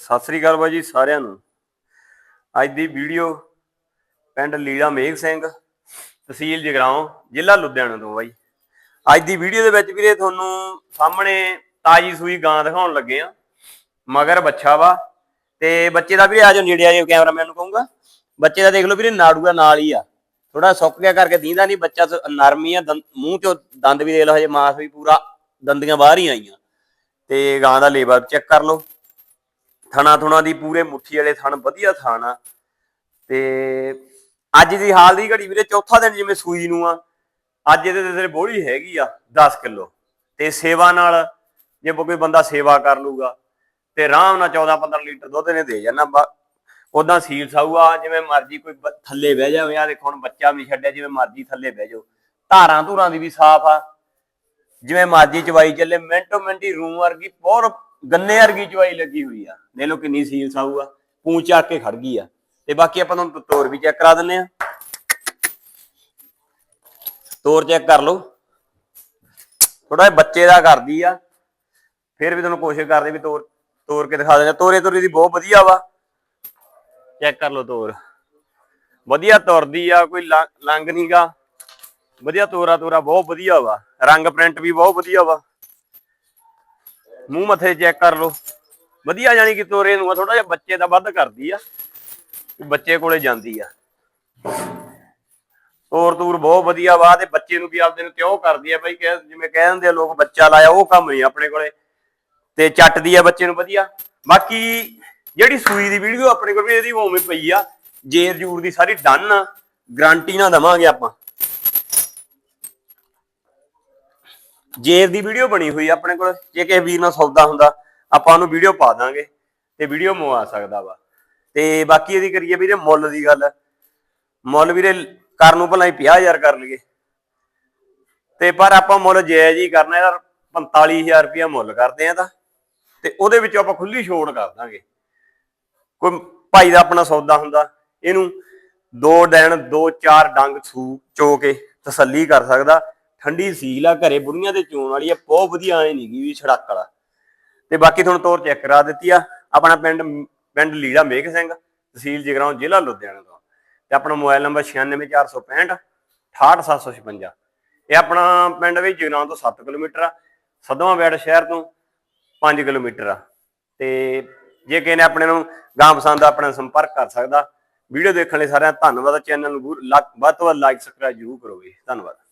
ਸਤਿ ਸ੍ਰੀ ਅਕਾਲ ਬਾਈ ਸਾਰਿਆਂ ਨੂੰ। ਅੱਜ ਦੀ ਵੀਡੀਓ ਪਿੰਡ ਲੀਲਾ ਮੇਘ ਸਿੰਘ, ਤਹਿਸੀਲ ਜਗਰਾਉਂ, ਜ਼ਿਲ੍ਹਾ ਲੁਧਿਆਣਾ ਤੋਂ ਬਾਈ। ਅੱਜ ਦੀ ਵੀਡੀਓ ਦੇ ਵਿੱਚ ਵੀਰੇ ਤੁਹਾਨੂੰ ਸਾਹਮਣੇ ਤਾਜੀ ਸੂਈ ਗਾਂ ਦਿਖਾਉਣ ਲੱਗੇ ਆ ਮਗਰ ਬੱਚਾ ਵਾ ਤੇ ਬੱਚੇ ਦਾ ਵੀ ਆ ਜਾਓ ਨੇੜੇ ਆ ਜਾਓ ਕੈਮਰਾਮੈਨ ਨੂੰ ਕਹੂੰਗਾ। ਬੱਚੇ ਦਾ ਦੇਖ ਲਓ ਵੀਰੇ ਨਾੜੂਆ ਨਾਲ ਹੀ ਆ। ਥੋੜਾ ਸੁੱਕ ਗਿਆ ਕਰਕੇ ਦੀਂਦਾ ਨਹੀਂ, ਬੱਚਾ ਨਰਮੀ ਆ ਮੂੰਹ ਚੋਂ ਦੰਦ ਵੀ ਦੇ ਲਓ, ਹਜੇ ਮਾਸ ਵੀ ਪੂਰਾ ਦੰਦੀਆਂ ਬਾਹਰ ਹੀ ਆਈਆਂ। ਤੇ ਗਾਂ ਦਾ ਲੇਬਰ ਚੈੱਕ ਕਰ ਲਓ। ਥਣਾ ਥੁਣਾ ਦੀ ਪੂਰੇ ਮੁੱਠੀ ਵਾਲੇ ਥਣ ਵਧੀਆ ਥਣ ਆ। ਤੇ ਅੱਜ ਦੀ ਹਾਲ ਦੀ ਘੜੀ ਵੀਰੇ ਚੌਥਾ ਦਿਨ ਜਿਵੇਂ ਸੂਈ ਨੂੰ ਆ, ਅੱਜ ਇਹਦੇ ਤੇ ਬੋੜੀ ਹੈਗੀ ਆ 10 ਕਿਲੋ। ਤੇ ਸੇਵਾ ਨਾਲ ਜੇ ਕੋਈ ਬੰਦਾ ਸੇਵਾ ਕਰ ਲੂਗਾ, ਤੇ ਆਰਾਮ ਨਾਲ 14 15 ਲੀਟਰ ਦੁੱਧ ਨੇ ਦੇ ਜਾਣਾ ਉਦਾਂ ਸੀਲ ਸਾਊ ਜਿਵੇਂ ਮਰਜ਼ੀ ਕੋਈ ਥੱਲੇ ਬਹਿ ਜਾਵੇ। ਆ ਦੇਖੋ ਹੁਣ ਬੱਚਾ ਵੀ ਛੱਡਿਆ, ਜਿਵੇਂ ਮਰਜ਼ੀ ਥੱਲੇ ਬਹਿ ਜਾਓ। ਧਾਰਾਂ ਧੂਰਾਂ ਦੀ ਵੀ ਸਾਫ਼ ਆ। ਜਿਵੇਂ ਮਰਜ਼ੀ ਚਵਾਈ ਚੱਲੇ ਮਿੰਟੋ ਮਿੰਟੀ ਰੂਮ ਵਰਗੀ ਬਹੁਤ ਗੰਨੇ ਵਰਗੀ ਚਵਾਈ ਲੱਗੀ ਹੋਈ ਆ। ਦੇਖ ਲਓ ਕਿੰਨੀ ਸੀਲ ਸਾਊ ਆ। ਪੂੰਛ ਚੱਕ ਕੇ ਖੜ ਗਈ ਆ। ਤੇ ਬਾਕੀ ਆਪਾਂ ਤੁਹਾਨੂੰ ਤੋਰ ਵੀ ਚੈੱਕ ਕਰਾ ਦਿੰਨੇ ਆ। ਤੋਰ ਚੈੱਕ ਕਰ ਲਓ। ਥੋੜਾ ਬੱਚੇ ਦਾ ਕਰਦੀ ਆ। ਫਿਰ ਵੀ ਤੁਹਾਨੂੰ ਕੋਸ਼ਿਸ਼ ਕਰਦੇ ਵੀ ਤੋਰ ਤੋਰ ਕੇ ਦਿਖਾ ਦਿੰਦੇ ਤੋਰੇ ਤੋਰੇ ਦੀ ਬਹੁਤ ਵਧੀਆ ਵਾ। ਚੈੱਕ ਕਰ ਲਓ ਤੋਰ। ਵਧੀਆ ਤੁਰਦੀ ਆ, ਕੋਈ ਲੰ- ਲੰਗ ਨਹੀਂਗਾ ਵਧੀਆ ਤੋਰਾ ਤੋਰਾ ਬਹੁਤ ਵਧੀਆ ਵਾ। ਰੰਗ ਪ੍ਰਿੰਟ ਵੀ ਬਹੁਤ ਵਧੀਆ ਵਾ। ਮੂੰਹ ਮੱਥੇ ਚੈੱਕ ਕਰ ਲਓ। ਵਧੀਆ ਜਾਨੀ ਕਿ ਤੋਰੇ ਨੂੰ ਥੋੜਾ ਜਿਹਾ ਬੱਚੇ ਦਾ ਵੱਧ ਕਰਦੀ ਆ। ਬੱਚੇ ਕੋਲੇ ਜਾਂਦੀ ਆ। ਤੋਰ ਤੂਰ ਬਹੁਤ ਵਧੀਆ ਵਾ ਤੇ ਬੱਚੇ ਨੂੰ ਵੀ ਆਪਦੇ ਨੂੰ ਕਿਉਂ ਕਰਦੀ ਆ ਬਈ ਜਿਵੇਂ ਕਹਿ ਦਿੰਦੇ ਆ ਲੋਕ ਬੱਚਾ ਲਾਇਆ, ਉਹ ਕੰਮ ਨਹੀਂ ਆਪਣੇ ਕੋਲੇ। ਤੇ ਚੱਟਦੀ ਆ ਬੱਚੇ ਨੂੰ ਵਧੀਆ। ਬਾਕੀ ਜਿਹੜੀ ਸੂਈ ਦੀ ਵੀਡੀਓ ਆਪਣੇ ਕੋਲ ਵੀ ਇਹਦੀ ਉਵੇਂ ਪਈ ਆ ਜੇਰ ਜੂਰ ਦੀ ਸਾਰੀ ਡਨ ਆ, ਗਾਰੰਟੀ ਨਾਲ ਦਵਾਂਗੇ ਆਪਾਂ। ਜੇਰ ਦੀ ਵੀਡੀਓ ਬਣੀ ਹੋਈ ਆਪਣੇ ਕੋਲ, ਜੇ ਕਿਸੇ ਵੀਰ ਨਾਲ ਸੌਦਾ ਹੁੰਦਾ, ਆਪਾਂ ਉਹਨੂੰ ਵੀਡੀਓ ਪਾ ਦਾਂਗੇ ਤੇ ਵੀਡੀਓ ਮੰਗਵਾ ਸਕਦਾ ਵਾ। ਤੇ ਬਾਕੀ ਇਹਦੀ ਕਰੀਏ ਵੀਰੇ ਮੁੱਲ ਦੀ ਗੱਲ। ਮੁੱਲ ਵੀਰੇ ਕਰਨ ਨੂੰ ਭਲਾ 50000 ਕਰ ਲਈਏ। ਤੇ ਪਰ ਆਪਾਂ ਮੁੱਲ ਜਾਇਜ਼ ਹੀ ਕਰਨਾ, ਇਹਦਾ 45000 ਰੁਪਇਆ ਮੁੱਲ ਕਰਦੇ ਆ ਤਾਂ। ਤੇ ਉਹਦੇ ਵਿੱਚੋਂ ਆਪਾਂ ਖੁੱਲੀ ਛੋੜ ਕਰ ਦਾਂਗੇ। ਕੋਈ ਭਾਈ ਦਾ ਆਪਣਾ ਸੌਦਾ ਹੁੰਦਾ, ਇਹਨੂੰ ਦੋ ਡੈਣ, ਦੋ ਚਾਰ ਡੰਗ ਛੂ ਚੋ ਕੇ ਤਸੱਲੀ ਕਰ ਸਕਦਾ। ਠੰਡੀ ਸੀਲ ਆ ਘਰੇ, ਬੁੜੀਆਂ ਤੇ ਚੋਣ ਵਾਲੀ ਆ, ਬਹੁਤ ਵਧੀਆ ਐ ਨਹੀਂਗੀ ਵੀ ਛੜਕ ਵਾਲਾ। ਤੇ ਬਾਕੀ ਤੁਹਾਨੂੰ ਤੌਰ ਚੈੱਕ ਕਰਾ ਦਿੱਤੀ ਆ। ਆਪਣਾ ਪਿੰਡ ਪਿੰਡ ਲੀੜਾ ਮੇਘ ਸਿੰਘ, ਤਹਿਸੀਲ ਜਗਰਾਉਂ, ਜ਼ਿਲ੍ਹਾ ਲੁਧਿਆਣਾ ਤੋਂ। ਤੇ ਆਪਣਾ ਮੋਬਾਈਲ ਨੰਬਰ 96465 68756 ਇਹ ਆਪਣਾ ਪਿੰਡ ਵੀ ਜਗਰਾਉਂ ਤੋਂ 7 ਕਿਲੋਮੀਟਰ ਆ। ਸਦਵਾਂ ਬੈੜ ਸ਼ਹਿਰ ਤੋਂ 5 ਕਿਲੋਮੀਟਰ ਆ। ਤੇ ਜੇ ਕਿਸੇ ਨੇ ਆਪਣੇ ਨੂੰ ਗਾਂ ਪਸੰਦ ਆ, ਆਪਣਾ ਸੰਪਰਕ ਕਰ ਸਕਦਾ। ਵੀਡੀਓ ਦੇਖਣ ਲਈ ਸਾਰਿਆਂ ਦਾ ਧੰਨਵਾਦ ਚੈਨਲ ਨੂੰ ਗੁਰ- ਵੱਧ ਤੋਂ ਵੱਧ ਲਾਈਕ ਸਬਸਕ੍ਰਾਈਬ ਜ਼ਰੂਰ ਕਰੋ ਜੀ ਧੰਨਵਾਦ।